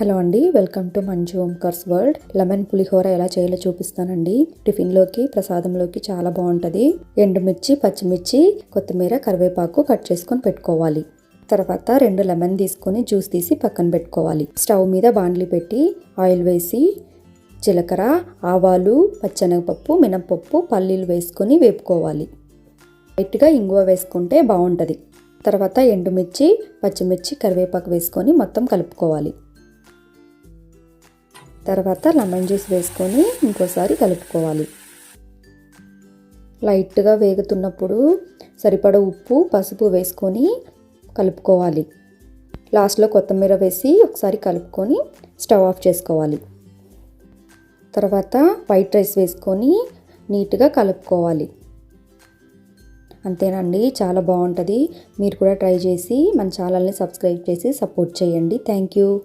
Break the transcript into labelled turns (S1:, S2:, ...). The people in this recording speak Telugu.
S1: హలో అండి welcome to Manju Omkar's world. Lemon pulihora ఎలా చేయాలో చూపిస్తానండి. టిఫిన్లోకి ప్రసాదంలోకి చాలా బాగుంటుంది. ఎండుమిర్చి పచ్చిమిర్చి కొత్తిమీర కరివేపాకు కట్ చేసుకొని పెట్టుకోవాలి. తర్వాత రెండు లెమన్ తీసుకొని జ్యూస్ తీసి పక్కన పెట్టుకోవాలి. స్టవ్ మీద బాండ్లీ పెట్టి ఆయిల్ వేసి జీలకర్ర ఆవాలు పచ్చనగపప్పు మినపప్పు పల్లీలు వేసుకొని వేపుకోవాలి. లైట్గా ఇంగువ వేసుకుంటే బాగుంటుంది. తర్వాత ఎండుమిర్చి పచ్చిమిర్చి కరివేపాకు వేసుకొని మొత్తం కలుపుకోవాలి. తర్వాత లెమన్ జ్యూస్ వేసుకొని ఇంకోసారి కలుపుకోవాలి. లైట్గా వేగుతున్నప్పుడు సరిపడ ఉప్పు పసుపు వేసుకొని కలుపుకోవాలి. లాస్ట్లో కొత్తిమీర వేసి ఒకసారి కలుపుకొని స్టవ్ ఆఫ్ చేసుకోవాలి. తర్వాత వైట్ రైస్ వేసుకొని నీట్గా కలుపుకోవాలి. అంతేనండి చాలా బాగుంటుంది. మీరు కూడా ట్రై చేసి మన ఛానల్ని సబ్స్క్రైబ్ చేసి సపోర్ట్ చేయండి. Thank you.